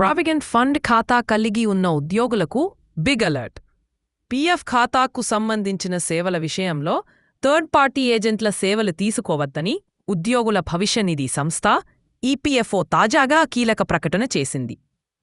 Provident fund ఖాతా కలిగి ఉన్న ఉద్యోగులకు బిగ్ అలర్ట్. పీఎఫ్ ఖాతాకు సంబంధించిన సేవల విషయంలో థర్డ్ పార్టీ ఏజెంట్ల సేవలు తీసుకోవద్దని ఉద్యోగుల భవిష్యనిధి సంస్థ ఈపీఎఫ్ఓ తాజాగా కీలక ప్రకటన చేసింది.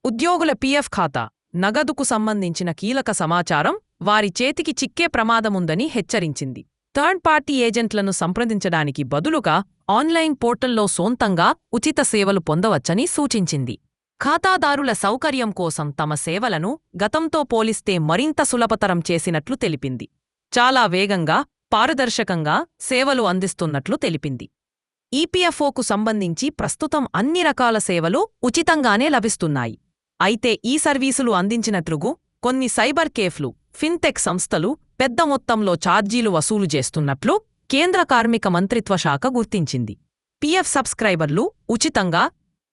ఉద్యోగుల పీఎఫ్ ఖాతా నగదుకు సంబంధించిన కీలక సమాచారం వారి చేతికి చిక్కే ప్రమాదముందని హెచ్చరించింది. థర్డ్ పార్టీ ఏజెంట్లను సంప్రదించడానికి బదులుగా ఆన్లైన్ పోర్టల్లో సొంతంగా ఉచిత సేవలు పొందవచ్చని సూచించింది. ఖాతాదారుల సౌకర్యం కోసం తమ సేవలను గతంతో పోలిస్తే మరింత సులభతరం చేసినట్లు తెలిపింది. చాలా వేగంగా పారదర్శకంగా సేవలు అందిస్తున్నట్లు తెలిపింది. ఈపీఎఫ్ఓకు సంబంధించి ప్రస్తుతం అన్ని రకాల సేవలు ఉచితంగానే లభిస్తున్నాయి. అయితే ఈ సర్వీసులు అందించినట్లుగు కొన్ని సైబర్ కేఫ్లు ఫిన్టెక్ సంస్థలు పెద్ద మొత్తంలో ఛార్జీలు వసూలు చేస్తున్నట్లు కేంద్ర కార్మిక మంత్రిత్వ శాఖ గుర్తించింది. పిఎఫ్ సబ్స్క్రైబర్లు ఉచితంగా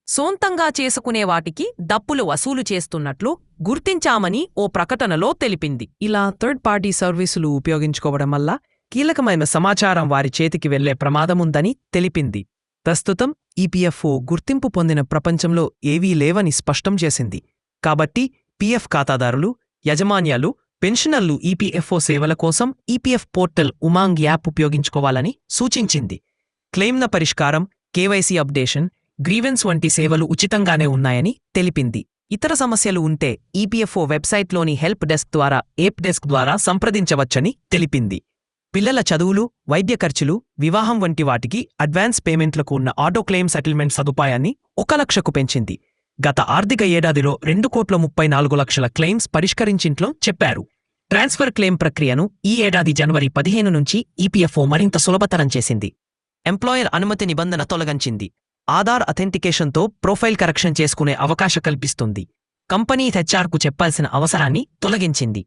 సొంతంగా చేసుకునే వాటికి డప్పులు వసూలు చేస్తున్నట్లు గుర్తించామని ఓ ప్రకటనలో తెలిపింది. ఇలా థర్డ్ పార్టీ సర్వీసులు ఉపయోగించుకోవడం వల్ల కీలకమైన సమాచారం వారి చేతికి వెళ్ళే ప్రమాదముందని తెలిపింది. ప్రస్తుతం ఈపీఎఫ్ఓ గుర్తింపు పొందిన ప్రపంచంలో ఏవీ లేవని స్పష్టం చేసింది. కాబట్టి పీఎఫ్ ఖాతాదారులు యజమాన్యాలు పెన్షనర్లు ఈపీఎఫ్ఓ సేవల కోసం ఈపీఎఫ్ పోర్టల్ ఉమాంగ్ యాప్ ఉపయోగించుకోవాలని సూచించింది. క్లెయిమ్ల పరిష్కారం కేవైసీ అప్డేషన్ గ్రీవెన్స్ వంటి సేవలు ఉచితంగానే ఉన్నాయని తెలిపింది. ఇతర సమస్యలు ఉంటే ఈపీఎఫ్ఓ వెబ్సైట్లోని హెల్ప్ డెస్క్ ద్వారా ఏప్ డెస్క్ ద్వారా సంప్రదించవచ్చని తెలిపింది. పిల్లల చదువులు వైద్య ఖర్చులు వివాహం వంటి వాటికి అడ్వాన్స్ పేమెంట్లకు ఉన్న ఆటో క్లెయిమ్ సెటిల్మెంట్ సదుపాయాన్ని ఒక లక్షకు పెంచింది. గత ఆర్థిక ఏడాదిలో రెండు కోట్ల ముప్పై నాలుగు లక్షల క్లెయిమ్స్ పరిష్కరించింట్లో చెప్పారు. ట్రాన్స్ఫర్ క్లెయిమ్ ప్రక్రియను ఈ ఏడాది జనవరి పదిహేను నుంచి ఈపీఎఫ్ఓ మరింత సులభతరం చేసింది. ఎంప్లాయర్ అనుమతి నిబంధన తొలగించింది. ఆధార్ అథెంటికేషన్తో ప్రొఫైల్ కరెక్షన్ చేసుకునే అవకాశం కల్పిస్తుంది. కంపెనీ హెచ్ఆర్కు చెప్పాల్సిన అవసరాన్ని తొలగించింది.